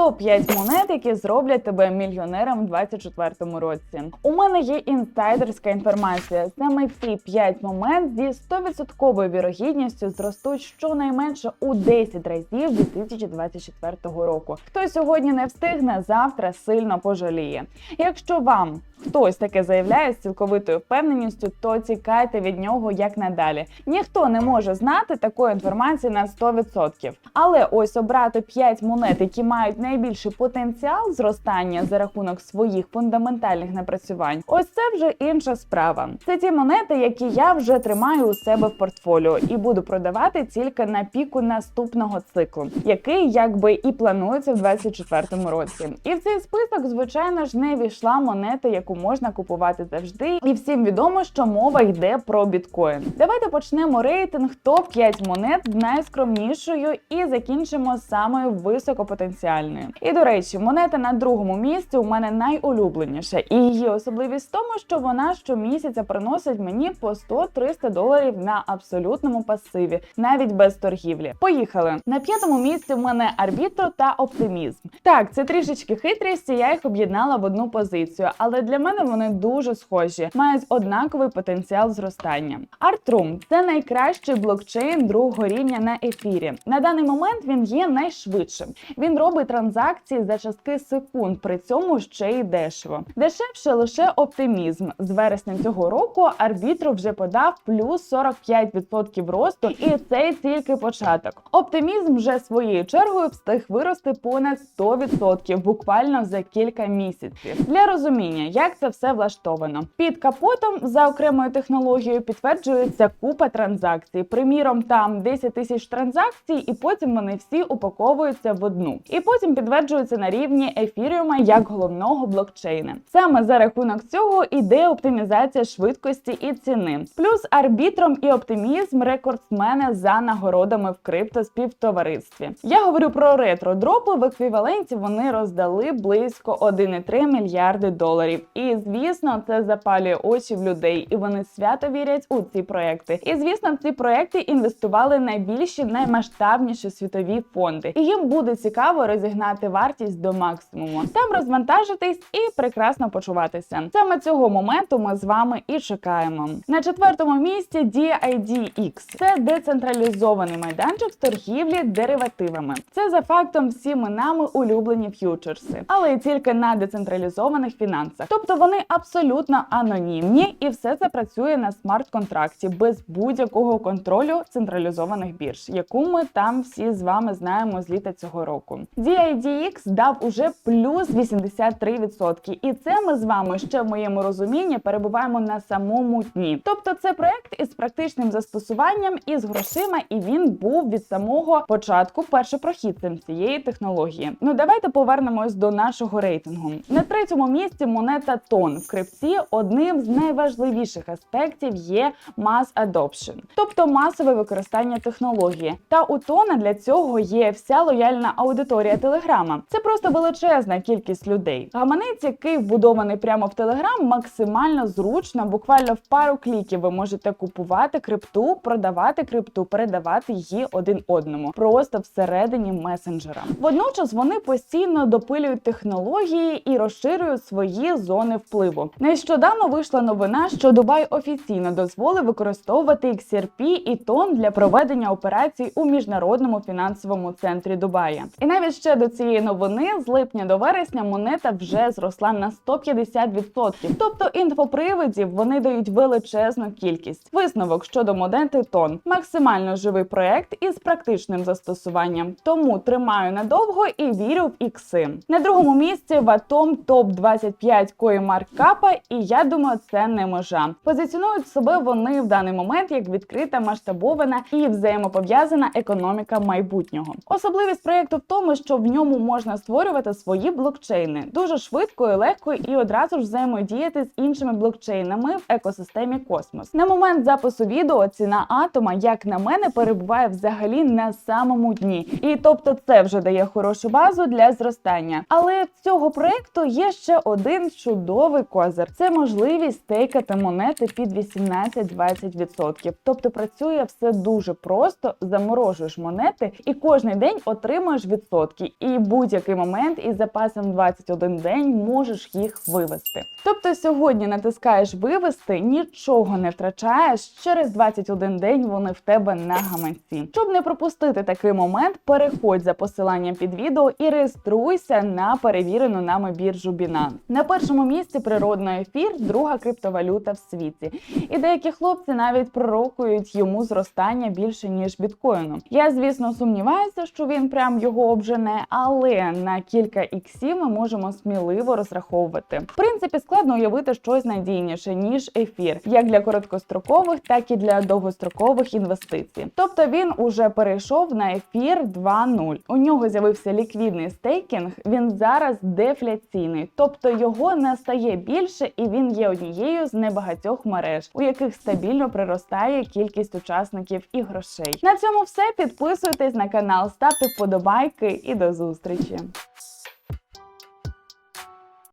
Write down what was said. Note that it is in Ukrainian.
Топ-5 монет, які зроблять тебе мільйонером в 2024 році. У мене є інсайдерська інформація. Саме ці 5 момент зі 100% вірогідністю зростуть щонайменше у 10 разів 2024 року. Хто сьогодні не встигне, завтра сильно пожаліє. Якщо вам хтось таке заявляє з цілковитою впевненістю, то тікайте від нього як надалі. Ніхто не може знати такої інформації на 100%. Але ось обрати 5 монет, які мають найбільший потенціал зростання за рахунок своїх фундаментальних напрацювань, ось це вже інша справа. Це ті монети, які я вже тримаю у себе в портфоліо і буду продавати тільки на піку наступного циклу, який якби і планується в 2024 році. І в цей список, звичайно ж, не війшла монета, яку можна купувати завжди. І всім відомо, що мова йде про біткоін. Давайте почнемо рейтинг топ 5 монет з найскромнішою і закінчимо з самою високопотенціальною. І до речі, монета на другому місці у мене найулюбленіша, і її особливість в тому, що вона щомісяця приносить мені по 100-300 доларів на абсолютному пасиві, навіть без торгівлі. Поїхали на п'ятому місці. У мене арбітро та оптимізм. Так, це трішечки хитрість, і я їх об'єднала в одну позицію, але для мене вони дуже схожі, мають однаковий потенціал зростання. Artrum – це найкращий блокчейн другого рівня на ефірі. На даний момент він є найшвидшим. Він робить транзакції за частки секунд, при цьому ще й дешево. Дешевше лише оптимізм. З вересня цього року арбітру вже подав плюс 45% росту, і це тільки початок. Оптимізм вже своєю чергою встиг вирости понад 100% буквально за кілька місяців. Для розуміння, як це все влаштовано. Під капотом за окремою технологією підтверджується купа транзакцій. Приміром, там 10 тисяч транзакцій, і потім вони всі упаковуються в одну. І потім підтверджуються на рівні ефіріума як головного блокчейна. Саме за рахунок цього іде оптимізація швидкості і ціни. Плюс арбітром і оптимізм рекордсмени за нагородами в криптоспівтоваристві. Я говорю про ретро-дропи. В еквіваленті вони роздали близько 1,3 мільярди доларів. І звісно, це запалює очі в людей, і вони свято вірять у ці проекти. І звісно, в ці проекти інвестували найбільші, наймасштабніші світові фонди. І їм буде цікаво розігнати вартість до максимуму, там розвантажитись і прекрасно почуватися. Саме цього моменту ми з вами і чекаємо. На четвертому місці DIDX. Це децентралізований майданчик з торгівлі деривативами. Це за фактом всіми нами улюблені ф'ючерси, але і тільки на децентралізованих фінансах. Тобто вони абсолютно анонімні, і все це працює на смарт-контракті без будь-якого контролю централізованих бірж, яку ми там всі з вами знаємо з літа цього року. DIDX дав уже плюс 83%. І це ми з вами ще в моєму розумінні перебуваємо на самому дні. Тобто, це проект із практичним застосуванням і з грошима, і він був від самого початку першопрохідцем цієї технології. Ну давайте повернемось до нашого рейтингу. На третьому місці монета тон в крипті одним з найважливіших аспектів є mass adoption, тобто масове використання технології. Та у тона для цього є вся лояльна аудиторія Телеграма. Це просто величезна кількість людей. Гаманець, який вбудований прямо в Телеграм, максимально зручно, буквально в пару кліків ви можете купувати крипту, продавати крипту, передавати її один одному, просто всередині месенджера. Водночас вони постійно допилюють технології і розширюють свої зони впливу. Нещодавно вийшла новина, що Дубай офіційно дозволив використовувати XRP і тон для проведення операцій у міжнародному фінансовому центрі Дубая. І навіть ще до цієї новини з липня до вересня монета вже зросла на 150%. Тобто інфопривидів вони дають величезну кількість. Висновок щодо монети тон максимально живий проект із практичним застосуванням. Тому тримаю надовго і вірю в ікси. На другому місці Ватом топ 25 CoinMarkCap, і я думаю, це не межа. Позиціонують себе вони в даний момент як відкрита, масштабована і взаємопов'язана економіка майбутнього. Особливість проекту в тому, що в ньому можна створювати свої блокчейни дуже швидко і легко, і одразу ж взаємодіяти з іншими блокчейнами в екосистемі Космос. На момент запису відео ціна атома, як на мене, перебуває взагалі на самому дні, і тобто це вже дає хорошу базу для зростання. Але цього проекту є ще один чудовий чудовий козир. Це можливість стейкати монети під 18-20%. Тобто працює все дуже просто, заморожуєш монети і кожний день отримуєш відсотки. І будь-який момент із запасом 21 день можеш їх вивести. Тобто сьогодні натискаєш вивести, нічого не втрачаєш. Через 21 день вони в тебе на гаманці. Щоб не пропустити такий момент, переходь за посиланням під відео і реєструйся на перевірену нами біржу Binance. На першому місці природний ефір, друга криптовалюта в світі. І деякі хлопці навіть пророкують йому зростання більше ніж біткоїну. Я, звісно, сумніваюся, що він прям його обжене, але на кілька іксів ми можемо сміливо розраховувати. В принципі, складно уявити щось надійніше ніж ефір, як для короткострокових, так і для довгострокових інвестицій. Тобто він уже перейшов на ефір 2.0. У нього з'явився ліквідний стейкінг. Він зараз дефляційний, тобто його не стає більше, і він є однією з небагатьох мереж, у яких стабільно приростає кількість учасників і грошей. На цьому все. Підписуйтесь на канал, ставте вподобайки і до зустрічі.